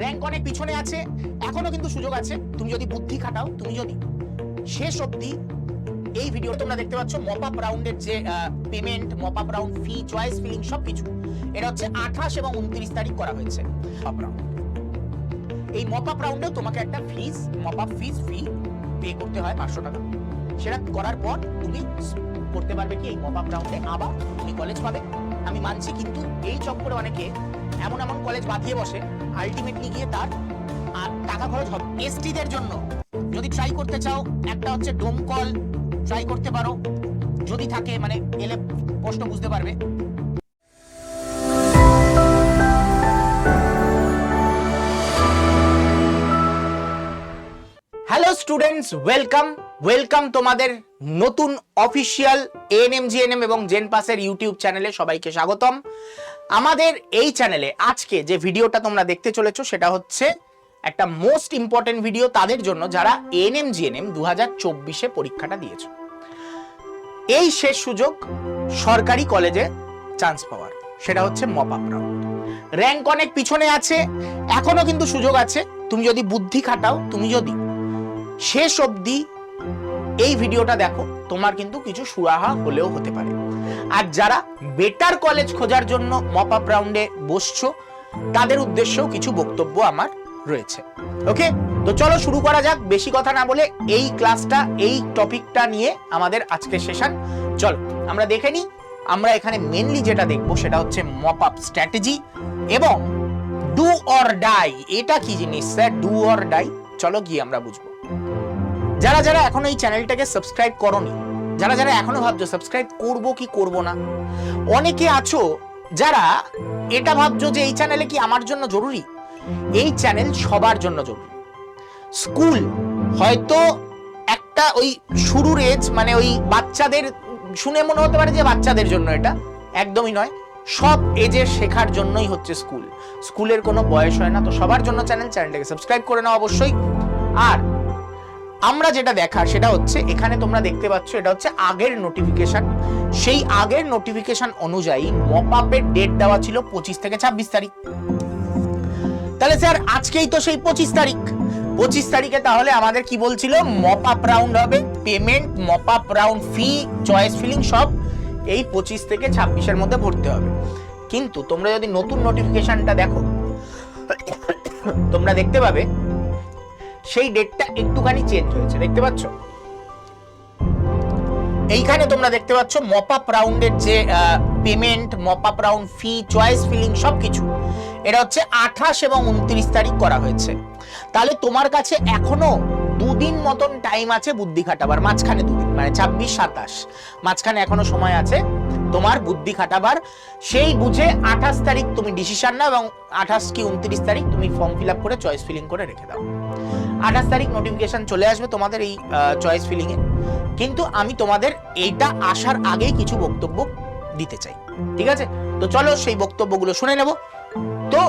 Rank অনেক পিছনে আছে, এখনও কিন্তু সুযোগ আছে। তুমি যদি বুদ্ধি খাটাও, তুমি যদি শেষ অবধি এই ভিডিও তোমরা দেখতে পাচ্ছ মপ আপ রাউন্ডের যে payment mop up round fee choice filling সবকিছু, এটা হচ্ছে আঠাশ এবং উনত্রিশ তারিখ করা হয়েছে রাউন্ড এই মপ আপ রাউন্ডেও তোমাকে একটা fees mop up fees fee pay করতে হয় পাঁচশো টাকা। সেটা করার পর তুমি করতে পারবে কি? এই মপ আপ রাউন্ডে আবার তুমি কলেজ পাবে। আমি মানছি কিন্তু এই চক্করে অনেকে এমন এমন কলেজ বাঁধিয়ে বসে আলটিমেটলি গিয়ে তার, আর টাকা খরচ হবে। এসটিদের জন্য, যদি ট্রাই করতে চাও, একটা হচ্ছে ডোমকল ট্রাই করতে পারো। যদি থাকে মানে এলে প্রশ্ন বুঝতে পারবে। হ্যালো স্টুডেন্টস ওয়েলকাম ওয়েলকাম তোমাদের নতুন অফিসিয়াল এএনএম জিএনএম এবং জেন পাসের ইউটিউব চ্যানেলে সবাইকে স্বাগতম। আমাদের এই চ্যানেলে আজকে যে ভিডিওটা তোমরা দেখতে চলেছো, সেটা হচ্ছে একটা মোস্ট ইম্পর্টেন্ট ভিডিও তাদের জন্য যারা এএনএম জিএনএম দু হাজার চব্বিশে পরীক্ষাটা দিয়েছ। এই শেষ সুযোগ সরকারি কলেজে চান্স পাওয়ার, সেটা হচ্ছে মপ রাউন্ড র্যাঙ্ক অনেক পিছনে আছে, এখনও কিন্তু সুযোগ আছে। তুমি যদি বুদ্ধি খাটাও, তুমি যদি শেষ অবধি এই ভিডিওটা দেখো, তোমার কিন্তু কিছু সুরাহা হলেও হতে পারে। আর যারা বেটার কলেজ খোঁজার জন্য মপ আপ রাউন্ডে বসছো, তাদের উদ্দেশ্যেও কিছু বক্তব্য আমার রয়েছে। ওকে? তো চলো শুরু করা যাক। বেশি কথা না বলে এই ক্লাসটা, এই টপিকটা নিয়ে আমাদের আজকের সেশন। চলো, আমরা দেখে নিই। আমরা এখানে মেনলি যেটা দেখব সেটা হচ্ছে মপ আপ স্ট্র্যাটেজি এবং ডু অর ডাই এটা কি জিনিস, স্যার? ডু অর ডাই চলো গিয়ে আমরা বুঝব। যারা যারা এখনও এই চ্যানেলটাকে সাবস্ক্রাইব করনি, যারা যারা এখনও ভাবছ সাবস্ক্রাইব করব কি করব না, অনেকে আছো যারা এটা ভাবছ যে এই চ্যানেলে কি আমার জন্য জরুরি? এই চ্যানেল সবার জন্য জরুরি। স্কুল হয়তো একটা ওই শুরুর এজ মানে ওই বাচ্চাদের, শুনে মনে হতে পারে যে বাচ্চাদের জন্য এটা, একদমই নয়। সব এজের শেখার জন্যই হচ্ছে স্কুল। স্কুলের কোনো বয়স হয় না, তো সবার জন্য চ্যানেল, চ্যানেলটাকে সাবস্ক্রাইব করে নাও অবশ্যই। আর আমরা যেটা দেখার সেটা হচ্ছে, এখানে তোমরা দেখতে পাচ্ছ, এটা হচ্ছে আগের নোটিফিকেশন সেই আগের নোটিফিকেশন অনুযায়ী মপ আপের ডেট দেওয়া ছিল পঁচিশ থেকে ছাব্বিশ তারিখ। তাহলে স্যার, আজকেই তো সেই পঁচিশ তারিখ। পঁচিশ তারিখে তাহলে আমাদের কি বলছিল? মপ আপ রাউন্ড হবে payment mop round fee choice filling সব এই পঁচিশ থেকে ছাব্বিশের মধ্যে ভরতে হবে। কিন্তু তোমরা যদি নতুন নোটিফিকেশনটা দেখো, তোমরা দেখতে পাবে সেই ডেটটা একটুখানি চেঞ্জ হয়েছে, দেখতে পাচ্ছ? এইখানে তোমরা দেখতে পাচ্ছ মপ আপ রাউন্ডের যে payment mop up round fee choice filling সবকিছু। এটা হচ্ছে আঠাশ এবং উনত্রিশ তারিখ করা হয়েছে। তাহলে তোমার কাছে এখনও দুদিন মতন টাইম আছে বুদ্ধি খাটাবার, মাঝখানে দুদিন মানে ছাব্বিশ, সাতাশ। মাঝখানে এখনও সময় আছে তোমার বুদ্ধি খাটাবার। সেই বুঝে আঠাশ তারিখ তুমি ডিসিশন নাও এবং আঠাশ কি উনত্রিশ তারিখ তুমি ফর্ম ফিল আপ করে চয়েস ফিলিং করে রেখে দাও। আঠাশ তারিখ নোটিফিকেশন চলে আসবে তোমাদের এই চয়েস ফিলিং এ। কিন্তু আমি তোমাদের এইটা আসার আগেই কিছু বক্তব্য দিতে চাই, ঠিক আছে? তো চলো সেই বক্তব্যগুলো শুনে নেব। তো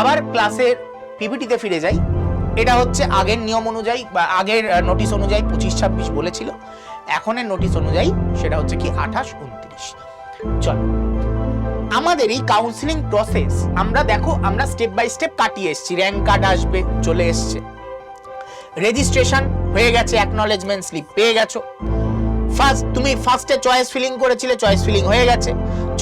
আবার ক্লাসের পিপিটিতে ফিরে যাই। এটা হচ্ছে আগের নিয়ম অনুযায়ী বা আগের নোটিশ অনুযায়ী পঁচিশ ছাব্বিশ বলেছিল। এখনের নোটিশ অনুযায়ী সেটা হচ্ছে কি আঠাশ উনত্রিশ। চলো। আমাদের এই কাউন্সিলিং প্রসেস আমরা দেখো, আমরা স্টেপ বাই স্টেপ কাটিয়ে এসেছি। র্যাঙ্ক কার্ড আসবে, চলে এসছে। রেজিস্ট্রেশন হয়ে গেছে অ্যাকনলেজমেন্ট স্লিপ পেয়ে গেছো। ফার্স্ট তুমি ফার্স্টে চয়েস ফিলিং করেছিলে চয়েস ফিলিং হয়ে গেছে।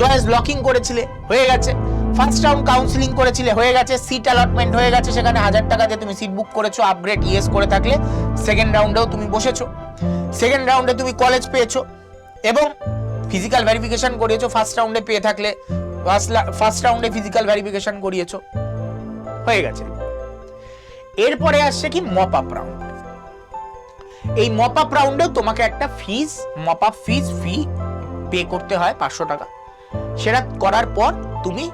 চয়েস লকিং করেছিলে, হয়ে গেছে। ফার্স্ট রাউন্ড কাউন্সিলিং করেছিলে, হয়ে গেছে। সিট অ্যালটমেন্ট হয়ে গেছে, সেখানে হাজার টাকা দিয়ে তুমি সিট বুক করেছ আপগ্রেড ইয়েস করে থাকলে। সেকেন্ড রাউন্ডেও তুমি বসেছো। সেকেন্ড রাউন্ডে তুমি কলেজ পেয়েছ এবং ফিজিক্যাল ভেরিফিকেশন করিয়েছো ফার্স্ট রাউন্ডে পেয়ে থাকলে। ফার্স্ট রাউন্ডে ফিজিক্যাল ভেরিফিকেশন করিয়েছো। হয়ে গেছে। এরপরে আসছে কি মপ আপ রাউন্ড এই মপ আপ রাউন্ডেও তোমাকে একটা fees mop up fees fee pay করতে হয় পাঁচশো টাকা। সেটা করার পর তুমি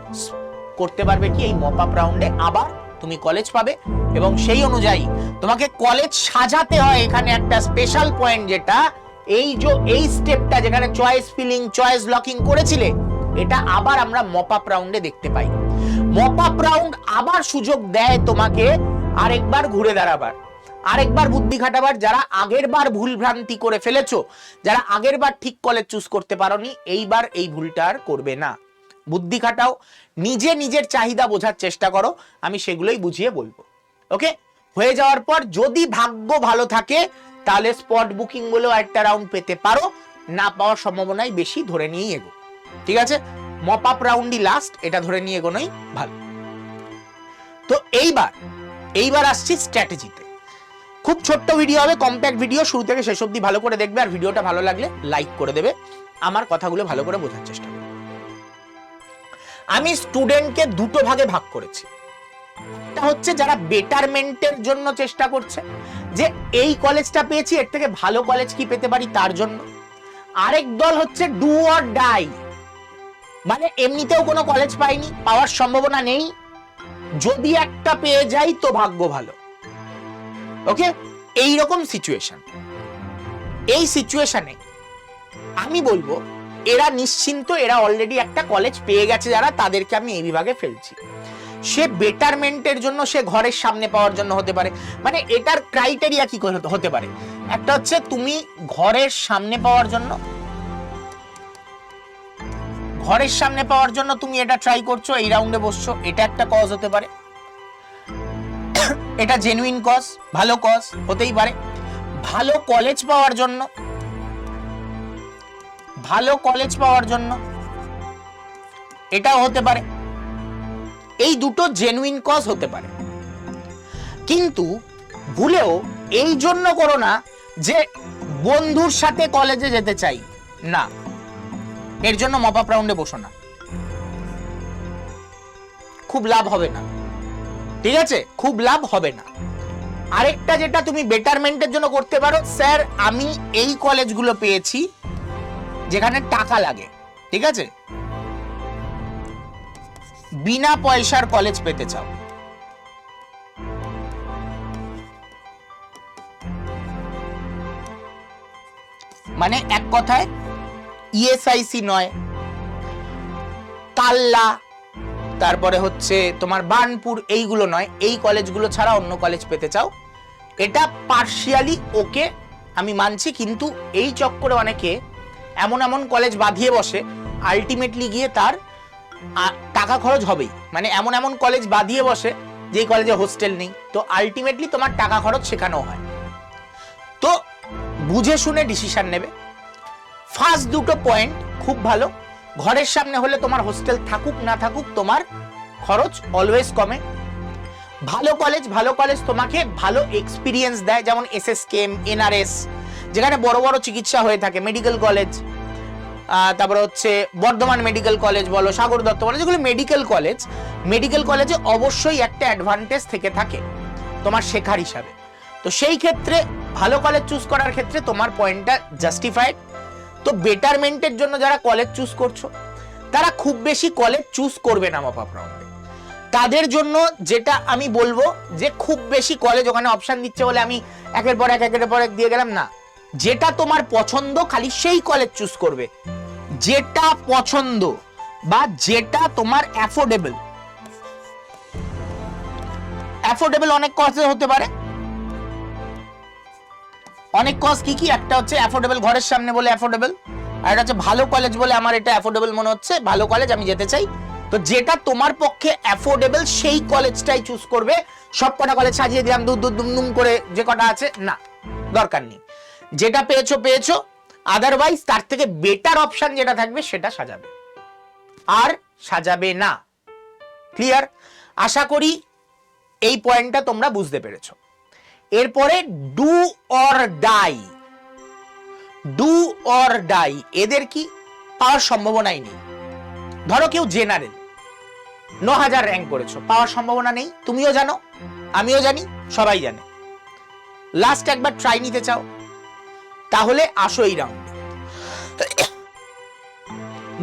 করতে পারবে কি এই মপ আপ রাউন্ডে আবার তুমি কলেজ পাবে এবং সেই অনুযায়ী তোমাকে কলেজ সাজাতে হয় এখানে একটা স্পেশাল পয়েন্ট যেটা এই যে এই স্টেপটা যেখানে চয়েস ফিলিং চয়েস লকিং করেছিলে, এটা আবার আমরা মপ আপ রাউন্ডে দেখতে পাই। মপ আপ রাউন্ড আবার সুযোগ দেয় তোমাকে আরেকবার ঘুরে দাঁড়াবার। আরেকবার বুদ্ধি খাটাবার যারা আগের বার ভুল ভ্রান্তি করে ফেলেছো, যারা আগের বার ঠিক কলেজ চুজ করতে পারোনি, এইবার এই ভুলটা আর করবে না। বুদ্ধি খাটাও, নিজে নিজের চাহিদা বোঝার চেষ্টা করো, আমি সেগুলোই বুঝিয়ে বলব। ওকে হয়ে যাওয়ার পর যদি ভাগ্য ভালো থাকে, তাহলে স্পট বুকিং বলেও একটা রাউন্ড পেতে পারো, না পাওয়ার সম্ভাবনাই বেশি, ধরে নিয়েই এগো। ঠিক আছে? মপ আপ রাউন্ডই লাস্ট এটা ধরে নিয়ে এগোনোই ভালো। তো এইবার এইবার আসছি স্ট্র্যাটেজিতে খুব ছোট্ট ভিডিও হবে কম্প্যাক্ট ভিডিও শুরু থেকে শেষ অবধি ভালো করে দেখবে আর ভিডিওটা ভালো লাগলে লাইক করে দেবে। আমার কথাগুলো ভালো করে বোঝার চেষ্টা করবে আমি স্টুডেন্টকে দুটো ভাগে ভাগ করেছি। একটা হচ্ছে যারা বেটারমেন্টের জন্য চেষ্টা করছে, যে এই কলেজটা পেয়েছি, এর থেকে ভালো কলেজ কি পেতে পারি তার জন্য। আরেক দল হচ্ছে ডু অর ডাই মানে এমনিতেও কোনো কলেজ পাইনি, পাওয়ার সম্ভাবনা নেই যদি একটা পেয়ে যাই তো ভাগ্য ভালো। ওকে এই রকম সিচুয়েশন এই সিচুয়েশনে আমি বলব, এরা নিশ্চিন্ত এরা অলরেডি একটা কলেজ পেয়ে গেছে যারা, তাদেরকে আমি এই বিভাগে ফেলছি। সে বেটারমেন্টের জন্য, সে ঘরের সামনে পাওয়ার জন্য হতে পারে। মানে এটার ক্রাইটেরিয়া কি হতে পারে? একটা হচ্ছে তুমি ঘরের সামনে পাওয়ার জন্য ঘরের সামনে পাওয়ার জন্য তুমি এটা ট্রাই করছ, এই রাউন্ডে বসছো, এটা একটা কজ হতে পারে। এটা জেনুইন কজ ভালো কজ হতেই পারে। ভালো কলেজ পাওয়ার জন্য, ভালো কলেজ পাওয়ার জন্য এটাও হতে পারে। এই দুটো জেনুইন কজ হতে পারে। কিন্তু ভুলেও এই জন্য করো না যে বন্ধুর সাথে কলেজে যেতে চাই। না। এর জন্য মপ রাউন্ডে বসো না। খুব লাভ হবে না। ঠিক আছে? খুব লাভ হবে না। আরেকটা যেটা তুমি বেটারমেন্টের জন্য করতে পারো, স্যার, আমি এই কলেজগুলো পেয়েছি যেখানে টাকা লাগে। ঠিক আছে? বিনা পয়সার কলেজ পেতে চাও। মানে এক কথায় ইএসআইসি নয়। তাল্লা, তারপরে হচ্ছে তোমার বানপুর এইগুলো নয়। এই কলেজগুলো ছাড়া অন্য কলেজ পেতে চাও। এটা পার্শিয়ালি ওকে আমি মানছি, কিন্তু এই চক্করে অনেকে এমন এমন কলেজ বাঁধিয়ে বসে আলটিমেটলি গিয়ে তার টাকা খরচ হবেই। মানে এমন এমন কলেজ বাঁধিয়ে বসে যেই কলেজে হোস্টেল নেই। তো আলটিমেটলি তোমার টাকা খরচ শেখানো হয়। তো বুঝে শুনে ডিসিশন নেবে। ফার্স্ট দুটো পয়েন্ট খুব ভালো। ঘরের সামনে হলে তোমার হোস্টেল থাকুক, না থাকুক, তোমার খরচ অলওয়েজ কমে। ভালো কলেজ ভালো কলেজ তোমাকে ভালো এক্সপিরিয়েন্স দেয়, যেমন এস এস কেম এনআরএস যেখানে বড় বড় চিকিৎসা হয়ে থাকে মেডিকেল কলেজ তারপরে হচ্ছে বর্ধমান মেডিকেল কলেজ বলো, সাগর দত্ত বলো, যেগুলো মেডিকেল কলেজ মেডিকেল কলেজে অবশ্যই একটা অ্যাডভান্টেজ থেকে থাকে তোমার শেখার হিসাবে। তো সেই ক্ষেত্রে ভালো কলেজ চুজ করার ক্ষেত্রে তোমার পয়েন্টটা জাস্টিফাইড তো বেটারমেন্টের জন্য যারা কলেজ চুজ করছ, তারা খুব বেশি কলেজ চুজ করবে না মপ আপ রাউন্ডে তাদের জন্য যেটা আমি বলব যে খুব বেশি কলেজ ওখানে অপশন দিচ্ছে বলে আমি একের পর এক, একের পর এক দিয়ে গেলাম, না। যেটা তোমার পছন্দ, খালি সেই কলেজ চুজ করবে। যেটা পছন্দ বা যেটা তোমার অ্যাফোর্ডেবল অ্যাফোর্ডেবল অনেক কজে হতে পারে। অনেক কজ কি কি? একটা হচ্ছে অ্যাফোর্ডেবল ঘরের সামনে বলে অ্যাফোর্ডেবল আর একটা হচ্ছে ভালো কলেজ বলে আমার এটা অ্যাফোর্ডেবল মনে হচ্ছে। ভালো কলেজ আমি যেতে চাই। তো যেটা তোমার পক্ষে অ্যাফোর্ডেবল সেই কলেজটাই চুজ করবে। সব কটা কলেজ সাজিয়ে দিলাম দু দু দুম দুম করে যে কটা আছে, না, দরকার নেই। যেটা পেয়েছ পেয়েছ। আদারওয়াইজ তার থেকে বেটার অপশন যেটা থাকবে, সেটা সাজাবে। আর সাজাবে না। ক্লিয়ার আশা করি এই পয়েন্টটা তোমরা বুঝতে পেরেছ। এরপরে do or die do or die এদের কি? পাওয়ার সম্ভাবনাই নেই। ধরো কেউ জেনারেল ন হাজার র্যাঙ্ক করেছ, পাওয়ার সম্ভাবনা নেই। তুমিও জানো, আমিও জানি, সবাই জানে। লাস্ট একবার ট্রাই নিতে চাও, তাহলে আসো এই রাউন্ডে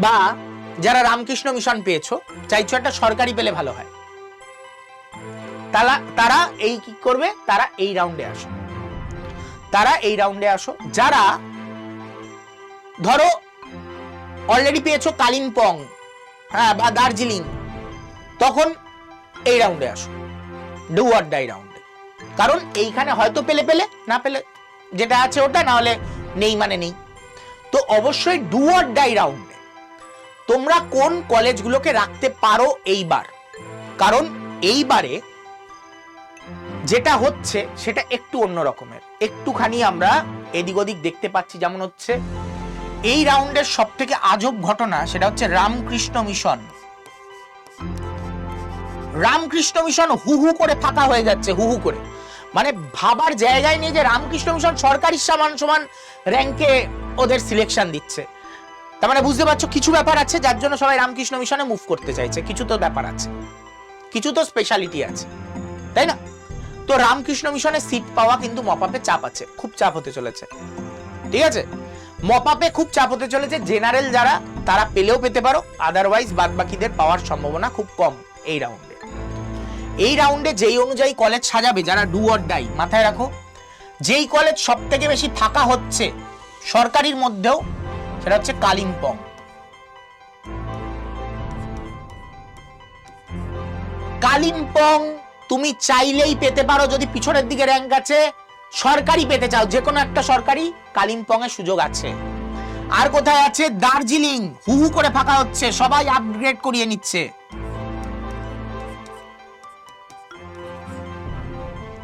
বা যারা রামকৃষ্ণ মিশন পেয়েছ, চাইছো একটা সরকারি পেলে ভালো হয়। তারা তারা এই কি করবে? তারা এই রাউন্ডে আসো। তারা এই রাউন্ডে আসো। যারা, ধরো অলরেডি পেয়েছ কালিম্পং হ্যাঁ বা দার্জিলিং, তখন এই রাউন্ডে আসো। ডু অর ডাই রাউন্ডে কারণ এইখানে হয়তো পেলে পেলে, না পেলে, যেটা আছে ওটা না হলে নেই মানে নেই। তো অবশ্যই ডু অর ডাই রাউন্ডে তোমরা কোন কলেজগুলোকে রাখতে পারো এইবার? কারণ এইবারে যেটা হচ্ছে সেটা একটু অন্য রকমের। একটুখানি আমরা এদিক ওদিক দেখতে পাচ্ছি, যেমন হচ্ছে এই রাউন্ডের সব থেকে আজব ঘটনা সেটা হচ্ছে রামকৃষ্ণ মিশন। রামকৃষ্ণ মিশন হু হু করে ফাঁকা হয়ে যাচ্ছে, হু হু করে। মানে ভাবার জায়গায় নেই যে রামকৃষ্ণ মিশন সরকারি সমান সমান র্যাঙ্কে ওদের সিলেকশন দিচ্ছে। তার মানে বুঝতে পারছ, কিছু ব্যাপার আছে যার জন্য সবাই রামকৃষ্ণ মিশনে মুভ করতে চাইছে, কিছু তো ব্যাপার আছে। কিছু তো স্পেশালিটি আছে, তাই না? তো রামকৃষ্ণ মিশনে সিট পাওয়া কিন্তু মপাপে চাপ আছে, খুব চাপ হতে চলেছে। ঠিক আছে? মপাপে খুব চাপ হতে চলেছে জেনারেল যারা, তারা পেলেও পেতে পারো আদারওয়াইজ বাদ বাকিদের পাওয়ার সম্ভাবনা খুব কম এই রাউন্ডে এই রাউন্ডে যেই অনুযায়ী কলেজ সাজাবে, যারা ডু অর ডাই মাথায় রাখো, যেই কলেজ সব থেকে বেশি থাকা হচ্ছে সরকারির মধ্যেও, সেটা হচ্ছে কালিম্পং। কালিম্পং তুমি চাইলেই পেতে পারো যদি পিছনের দিকে র্যাঙ্ক আছে। সরকারি পেতে চাও, যে কোনো একটা সরকারি কালিম্পং এর সুযোগ আছে। আর কোথায় আছে? দার্জিলিং। হু হু করে ফাঁকা হচ্ছে, সবাই আপগ্রেড করিয়ে নিচ্ছে।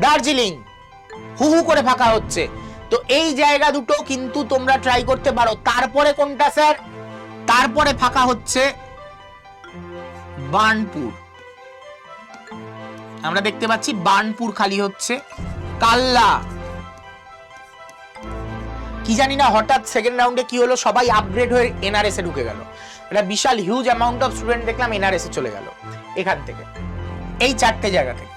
দার্জিলিং। হু হু করে ফাঁকা হচ্ছে। তো এই জায়গা দুটো কিন্তু তোমরা ট্রাই করতে পারো। তারপরে কোনটা, স্যার? তারপরে ফাঁকা হচ্ছে বার্নপুর। আমরা দেখতে পাচ্ছি বার্নপুর খালি হচ্ছে। কাল্লা। কি জানি না, হঠাৎ সেকেন্ড রাউন্ডে কি হলো, সবাই আপগ্রেড হয়ে এনআরএস এ ঢুকে গেল। একটা বিশাল হিউজ অ্যামাউন্ট অফ স্টুডেন্ট দেখলাম এনআরএস এ চলে গেল, এখান থেকে। এই চারটে জায়গা থেকে।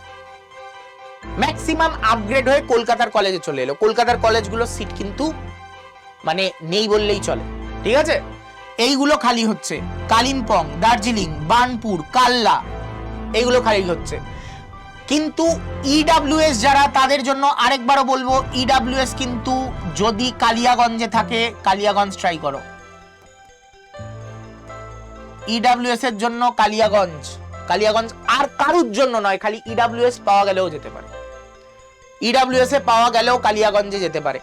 ম্যাক্সিমাম আপগ্রেড হয়ে কলকাতার কলেজে চলে এলো। কলকাতার কলেজগুলোর সিট কিন্তু মানে নেই বললেই চলে। ঠিক আছে? এইগুলো খালি হচ্ছে। কালিম্পং, দার্জিলিং, বার্নপুর, কাল্লা। এইগুলো খালি হচ্ছে। কিন্তু ইডাব্লিউএস যারা, তাদের জন্য আরেকবারও বলব ইডাব্লিউএস কিন্তু যদি কালিয়াগঞ্জে থাকে, কালিয়াগঞ্জ ট্রাই করো। ইডাব্লিউএস এর জন্য কালিয়াগঞ্জ কালিয়াগঞ্জ আর কারুর জন্য নয়, খালি ইডাব্লিউএস পাওয়া গেলেও যেতে পারে। ইডাব্লিউএস এ পাওয়া গেলেও কালিয়াগঞ্জে যেতে পারে।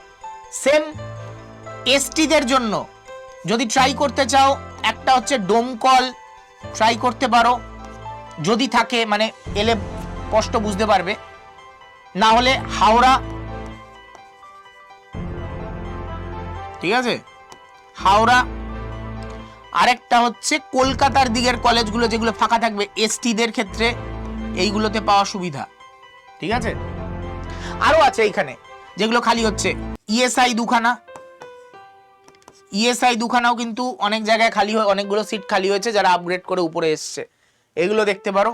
সেম এসটিদের জন্য, যদি ট্রাই করতে চাও, একটা হচ্ছে ডোমকল ট্রাই করতে পারো। যদি থাকে মানে এলে স্পষ্ট বুঝতে পারবে। না হলে হাওড়া ঠিক আছে? হাওড়া। আরেকটা হচ্ছে কলকাতার দিকের কলেজগুলো যেগুলো ফাঁকা থাকবে, এসটিদের ক্ষেত্রে এইগুলোতে পাওয়া সুবিধা। ঠিক আছে? আরও আছে এইখানে, যেগুলো খালি হচ্ছে। ইএসআই দুখানা। ইএসআই দুখানাও কিন্তু অনেক জায়গায় খালি হয়ে অনেকগুলো সিট খালি হয়েছে, যারা আপগ্রেড করে উপরে এসছে। এগুলো দেখতে পারো।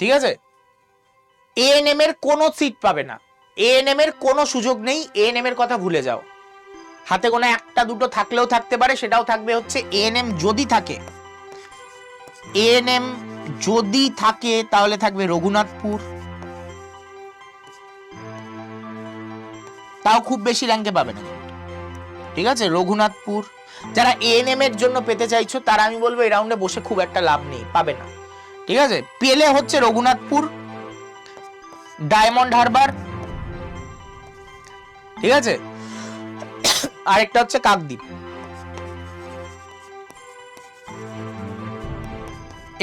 ঠিক আছে? এএনএম এর কোনো সিট পাবে না। এএনএম এর কোনো সুযোগ নেই। এএনএম এর কথা ভুলে যাও। হাতে কোনো একটা দুটো থাকলেও থাকতে পারে, সেটাও থাকবে হচ্ছে এএনএম যদি থাকে। এএনএম যদি থাকে, তাহলে থাকবে রঘুনাথপুর। তাও খুব বেশি র্যাঙ্কে পাবে না। ঠিক আছে? রঘুনাথপুর। যারা এএনএম এর জন্য পেতে চাইছো, তারা আমি বলব, এই রাউন্ডে বসে খুব একটা লাভ নেই। পাবে না। ঠিক আছে? পেলে হচ্ছে রঘুনাথপুর, ডায়মন্ড হারবার, ঠিক আছে? আরেকটা হচ্ছে কাকদ্বীপ।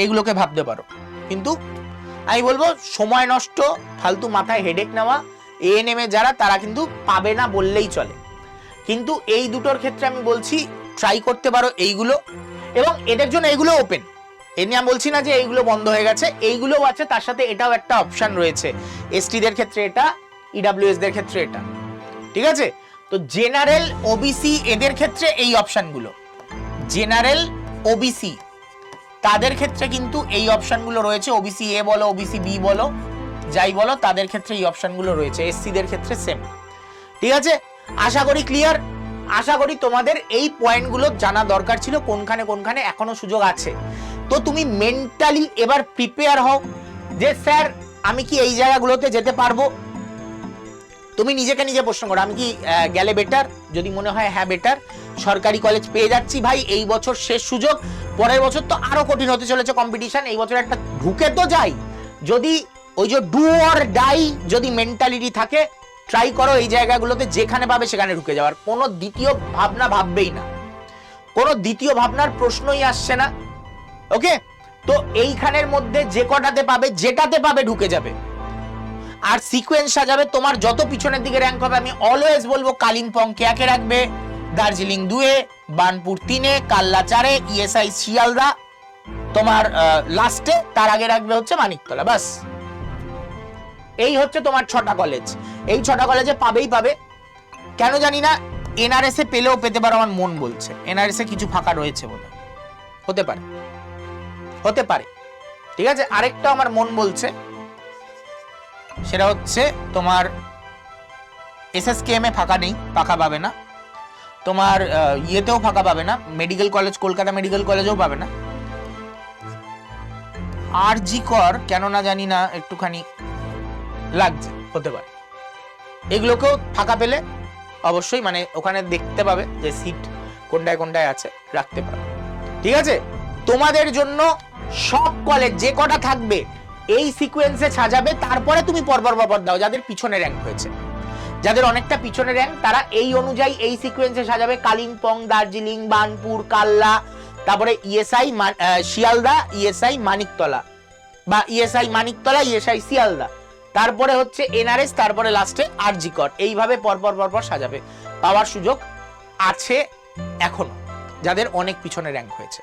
এগুলোকে ভাবতে পারো। কিন্তু আমি বলব, সময় নষ্ট, ফালতু মাথায় হেডেক নেওয়া এএনএম যারা, তারা কিন্তু পাবে না বললেই চলে। কিন্তু এই দুটোর ক্ষেত্রে আমি বলছি ট্রাই করতে পারো এইগুলো, এবং এদের জন্য এইগুলো ওপেন এ নিয়ে বলছি না যে এইগুলো বন্ধ হয়ে গেছে, এইগুলোও আছে, তার সাথে এটাও একটা অপশন রয়েছে। এসটিদের ক্ষেত্রে এটা ইডাব্লিউএস দের ক্ষেত্রে এটা। ঠিক আছে? তো জেনারেল ওবিসি এদের ক্ষেত্রে এই অপশনগুলো জেনারেল ওবিসি তাদের ক্ষেত্রে কিন্তু এই অপশনগুলো রয়েছে। ওবিসি এ বলো ওবিসি বি বলো, যাই বলো, তাদের ক্ষেত্রে এই অপশনগুলো রয়েছে। এসসিদের ক্ষেত্রে সেম ঠিক আছে? আশা করি ক্লিয়ার আশা করি তোমাদের এই পয়েন্টগুলো জানা দরকার ছিল, কোনখানে কোনখানে এখনও সুযোগ আছে। তো তুমি মেন্টালি এবার প্রিপেয়ার হও যে, স্যার, আমি কি এই জায়গাগুলোতে যেতে পারব? তুমি নিজেকে নিজে প্রশ্ন করো, আমি কি গেলে বেটার যদি মনে হয় হ্যাঁ বেটার সরকারি কলেজ পেয়ে যাচ্ছি ভাই, এই বছর শেষ সুযোগ, পরের বছর তো আরও কঠিন হতে চলেছে কম্পিটিশন এই বছর একটা ঢুকে তো যাই। যদি ওই যে ডু অর ডাই যদি মেন্টালিটি থাকে ট্রাই করো এই জায়গাগুলোতে, যেখানে পাবে সেখানে ঢুকে যাওয়ার। কোনো দ্বিতীয় ভাবনা ভাববেই না। কোনো দ্বিতীয় ভাবনার প্রশ্নই আসছে না। ওকে তো এইখানের মধ্যে যে কটাতে পাবে, যেটাতে পাবে ঢুকে যাবে। আর সিকোয়েন্স সাজাবে, তোমার যত পিছনের দিকে র্যাঙ্ক হবে, আমি অলওয়েজ বলব কালিম্পং একে রাখবে, দার্জিলিং দুয়ে বানপুর তিনে কাল্লা চারে ইএসআই শিয়ালদা, তোমার লাস্টে তার আগে রাখবে হচ্ছে মানিকতলা, বাস। এই হচ্ছে তোমার ছটা কলেজ এই ছটা কলেজে পাবেই পাবে। কেন জানি না এনআরএস পেলেও পেতে পারো, আমার মন বলছে। এনআরএস কিছু ফাঁকা রয়েছে বলে। হতে পারে। হতে পারে। ঠিক আছে? আরেকটা আমার মন বলছে। সেটা হচ্ছে তোমার এসএসকেএম এ ফাঁকা নেই ফাঁকা পাবে না। তোমার ইয়েতেও ফাঁকা পাবে না, মেডিকেল কলেজ, কলকাতা মেডিকেল কলেজেও পাবে না। আর জি কর, কেন না জানি না, একটুখানি লাগছে, হতে পারে। এগুলোকেও ফাঁকা পেলে অবশ্যই মানে ওখানে দেখতে পাবে যে সিট কোনটায় কোনটায় আছে, রাখতে পারবে। ঠিক আছে? তোমাদের জন্য সব কলেজ যে কটা থাকবে, এই সিকোয়েন্সে সাজাবে, তারপরে তুমি পরপর পরপর দাও, যাদের পিছনে র্যাঙ্ক হয়েছে। যাদের অনেকটা পিছনে র্যাঙ্ক তারা এই অনুযায়ী এই সিকোয়েন্সে সাজাবে। কালিম্পং, দার্জিলিং বানপুর কাল্লা তারপরে ইএসআই শিয়ালদা ইএসআই মানিকতলা বা ইএসআই মানিকতলা ইএসআই শিয়ালদা। তারপরে হচ্ছে এনআরএস তারপরে লাস্টে আরজিকর এইভাবে পরপর পরপর সাজাবে। পাওয়ার সুযোগ আছে এখনও, যাদের অনেক পিছনে র্যাঙ্ক হয়েছে।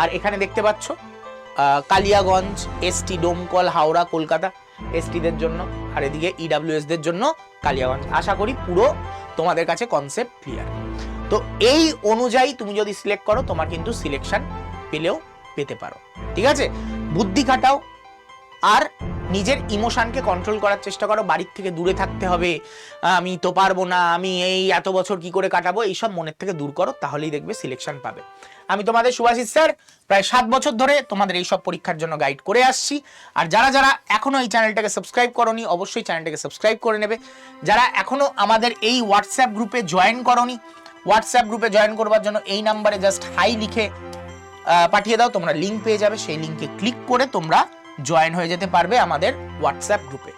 আর এখানে দেখতে পাচ্ছ কালিয়াগঞ্জ, এসটি, ডোমকল, হাওড়া, কলকাতা, এসটিদের জন্য আর এদিকে ইডাব্লিউএস দের জন্য কালিয়াগঞ্জ। আশা করি পুরো তোমাদের কাছে কনসেপ্ট ক্লিয়ার তো এই অনুযায়ী তুমি যদি সিলেক্ট করো, তোমার কিন্তু সিলেকশন পেলেও পেতে পারো। ঠিক আছে? বুদ্ধি খাটাও। আর নিজের ইমোশনকে কন্ট্রোল করার চেষ্টা করো। বাড়ির থেকে দূরে থাকতে হবে। আমি তো পারব না, আমি এই এত বছর কি করে কাটাবো? এইসব মনের থেকে দূর করো, তাহলেই দেখবে সিলেকশন পাবে। আমি তোমাদের সুভাষিস স্যার, প্রায় সাত বছর ধরে তোমাদের এই সব পরীক্ষার জন্য গাইড করে আসছি। আর যারা যারা এখনও এই চ্যানেলটাকে সাবস্ক্রাইব করনি, অবশ্যই চ্যানেলটাকে সাবস্ক্রাইব করে নেবে। যারা এখনও আমাদের এই হোয়াটসঅ্যাপ গ্রুপে জয়েন করনি হোয়াটসঅ্যাপ গ্রুপে জয়েন করবার জন্য এই নাম্বারে জাস্ট হাই লিখে পাঠিয়ে দাও, তোমরা লিঙ্ক পেয়ে যাবে। সেই লিঙ্কে ক্লিক করে তোমরা জয়েন হয়ে যেতে পারবে আমাদের হোয়াটসঅ্যাপ গ্রুপে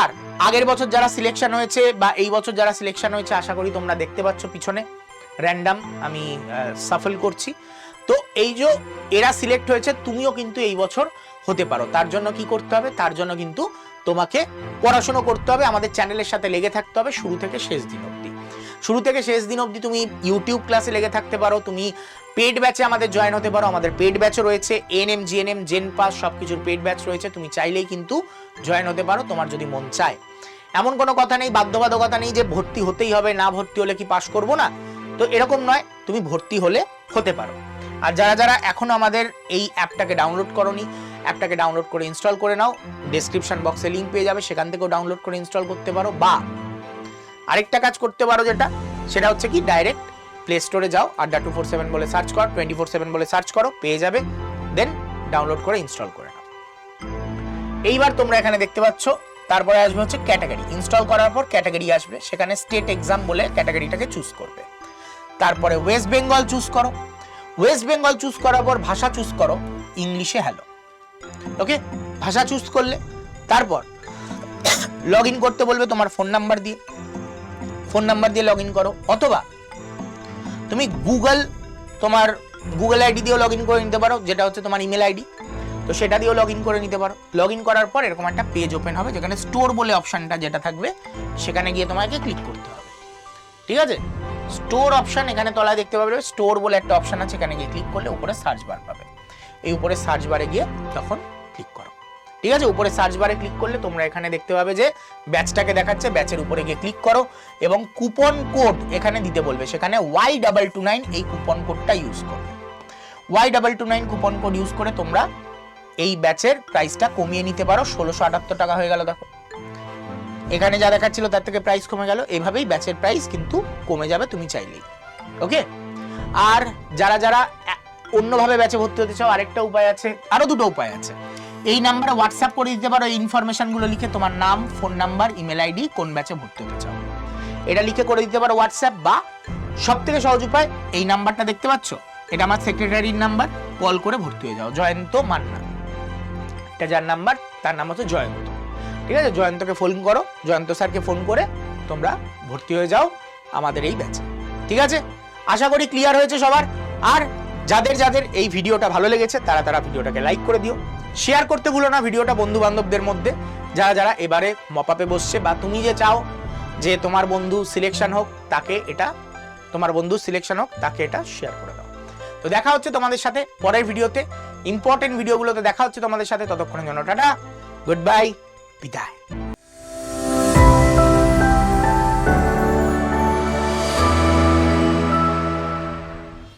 আর আগের বছর যারা সিলেকশন হয়েছে বা এই বছর যারা সিলেকশন হয়েছে, আশা করি তোমরা দেখতে পাচ্ছ পিছনে। র্যান্ডাম আমি সাফল করছি। তো এই যে এরা সিলেক্ট হয়েছে, তুমিও কিন্তু এই বছর হতে পারো। তার জন্য কি করতে হবে? তার জন্য কিন্তু তোমাকে পড়াশোনা করতে হবে। আমাদের চ্যানেলের সাথে লেগে থাকতে হবে শুরু থেকে শেষ দিন অবধি। শুরু থেকে শেষ দিন অবধি তুমি ইউটিউব ক্লাসে লেগে থাকতে পারো। তুমি পেড ব্যাচে আমাদের জয়েন হতে পারো। আমাদের পেড ব্যাচও রয়েছে। N M G N M gen pass সব কিছুর পেড ব্যাচ রয়েছে। তুমি চাইলেই কিন্তু জয়েন হতে পারো, তোমার যদি মন চায়। এমন কোনো কথা নেই, বাধ্যবাধকতা নেই যে ভর্তি হতেই হবে। না ভর্তি হলে কি পাস করব না? তো এরকম নয়, তুমি ভর্তি হলে হতে পারো। আর যারা যারা এখনও আমাদের এই অ্যাপটাকে ডাউনলোড করনি, অ্যাপটাকে ডাউনলোড করে ইনস্টল করে নাও ডেসক্রিপশন বক্সে লিঙ্ক পেয়ে যাবে, সেখান থেকেও ডাউনলোড করে ইনস্টল করতে পারো। বা আরেকটা কাজ করতে পারো যেটা, সেটা হচ্ছে কি ডাইরেক্ট প্লে স্টোরে যাও, আড্ডা টু ফোর সেভেন বলে সার্চ করো টোয়েন্টি ফোর সেভেন বলে সার্চ করো, পেয়ে যাবে দেন ডাউনলোড করে ইনস্টল করে নাও। এইবার তোমরা এখানে দেখতে পাচ্ছ, তারপরে আসবে হচ্ছে ক্যাটাগরি ইনস্টল করার পর ক্যাটাগরি আসবে, সেখানে স্টেট এক্সাম বলে ক্যাটাগরিটাকে চুজ করবে। তারপরে ওয়েস্ট বেঙ্গল চুজ করো। ওয়েস্ট বেঙ্গল চুজ করার পর ভাষা চুজ করো ইংলিশে হ্যালো ওকে ভাষা চুজ করলে, তারপর লগ ইন করতে বলবে তোমার ফোন নাম্বার দিয়ে। ফোন নাম্বার দিয়ে লগ ইন করো, অথবা তুমি গুগল তোমার গুগল আইডি দিয়েও লগ ইন করে নিতে পারো, যেটা হচ্ছে তোমার ইমেল আইডি তো সেটা দিয়েও লগ ইন করে নিতে পারো। লগ ইন করার পর এরকম একটা পেজ ওপেন হবে, যেখানে স্টোর বলে অপশনটা যেটা থাকবে, সেখানে গিয়ে তোমাকে ক্লিক করতে হবে। ঠিক আছে? স্টোর অপশন এখানে তলায় দেখতে পাবে স্টোর বলে একটা অপশন আছে, এখানে গিয়ে ক্লিক করলে উপরে সার্চ বার পাবে। এই উপরে সার্চ বারে গিয়ে তখন ক্লিক করো। ঠিক আছে? উপরে সার্চ বারে ক্লিক করলে তোমরা এখানে দেখতে পাবে যে ব্যাচটাকে দেখাচ্ছে ব্যাচের উপরে গিয়ে ক্লিক করো এবং কুপন কোড এখানে দিতে বলবে। সেখানে ওয়াই ডাবল টু নাইন এই কুপন কোডটা ইউজ করবে। Y double two nine coupon code use করে তোমরা এই ব্যাচের প্রাইসটা কমিয়ে নিতে পারো। ষোলোশো আটাত্তর টাকা হয়ে গেল, দেখো। এখানে যা দেখাচ্ছিল তার থেকে প্রাইস কমে গেল। এভাবেই ব্যাচের প্রাইস কিন্তু কমে যাবে তুমি চাইলেই। ওকে আর যারা যারা অন্যভাবে ব্যাচে ভর্তি হতে চাও, আরেকটা উপায় আছে, আরও দুটো উপায় আছে। এই নাম্বারে হোয়াটসঅ্যাপ করে দিতে পারো, এই ইনফরমেশনগুলো লিখে তোমার নাম ফোন নাম্বার ইমেল আইডি কোন ব্যাচে ভর্তি হতে চাও। এটা লিখে করে দিতে পারো হোয়াটসঅ্যাপ বা সব থেকে সহজ উপায়, এই নাম্বারটা দেখতে পাচ্ছ? এটা আমার সেক্রেটারির নাম্বার কল করে ভর্তি হয়ে যাও। জয়ন্ত মান্না। এটা যার নাম্বার, তার নাম হচ্ছে জয়ন্ত। ঠিক আছে? জয়ন্তকে ফোন করো। জয়ন্ত স্যারকে ফোন করে তোমরা ভর্তি হয়ে যাও আমাদের এই ব্যাচে ঠিক আছে? আশা করি ক্লিয়ার হয়েছে সবার। আর যাদের যাদের এই ভিডিওটা ভালো লেগেছে, তারা তারা ভিডিওটাকে লাইক করে দিও। শেয়ার করতে ভুলো না ভিডিওটা বন্ধু বান্ধবদের মধ্যে। যারা যারা এবারে মপাপে বসছে বা তুমি যে চাও যে তোমার বন্ধু সিলেকশন হোক, তাকে এটা, তোমার বন্ধু সিলেকশন হোক, তাকে এটা শেয়ার করে দাও। তো দেখা হচ্ছে তোমাদের সাথে পরের ভিডিওতে। ইম্পর্টেন্ট ভিডিওগুলোতে দেখা হচ্ছে তোমাদের সাথে। ততক্ষণের জন্য tata. Good bye Be daha.